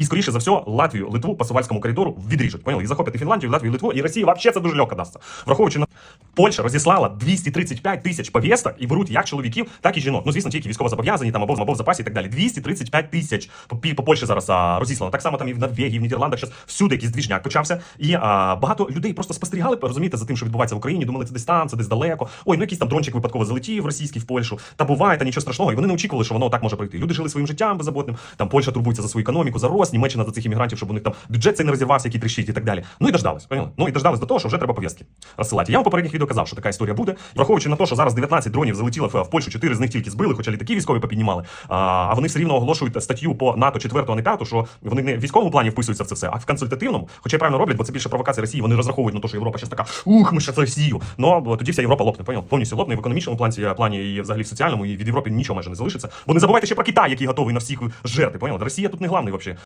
І скоріше за все, Латвію, Литву по Сувальському коридору відріжуть. Поняли? І захоплять і Фінландію, і Латвію, і Литву, і Росії вообще це дуже легко дасться. Враховуючи на Польща розіслала 235 тисяч повісток і беруть як чоловіків, так і жінок. Ну, звісно, тільки військовозобов'язані, там або, або в запасі і так далі. 235 тисяч по, по Польщі зараз а, розіслано. Так само там і в Норвегії, в Нідерландах зараз всюди якийсь двіжняк почався. І а, багато людей просто спостерігали, розумієте, за тим, що відбувається в Україні, думали, це десь там, це десь далеко. Ой, ну якийсь там дрончик випадково залетів російський в Польщу. Та буває, та нічого страшного. І вони не очікували, що воно так може пройти. Люди жили своїм життям беззаботним. Там Польща турбується за свою економіку, за рост, Німеччина за цих іммігрантів, щоб у них там бюджет цей не розірвався, який тріщить і так далі. Ну і дождались, поняли? Ну і дождались до того, що вже треба пов'язки розсилати. Я вам попередніх відео казав, що така історія буде. Враховуючи на те, що зараз 19 дронів залетіло в, Польщу, 4 з них тільки збили, хоча літаки військові попіднімали. А, вони все рівно оголошують статтю по НАТО 4, а не 5, що вони не в військовому плані вписуються в це все, а в консультативному. Хоча й правильно роблять, бо це більше провокація Росії. Вони розраховують на те, що Європа зараз така, ух, ми ще це Росію. Ну тоді вся Європа лопне, поняв? Повністю лопне в економічному плані, плані і взагалі в соціальному, і від Європи нічого майже не залишиться. Бо не забувайте ще про Китай, який готовий на всіх жерти, поняли? Росія тут не главний взагалі.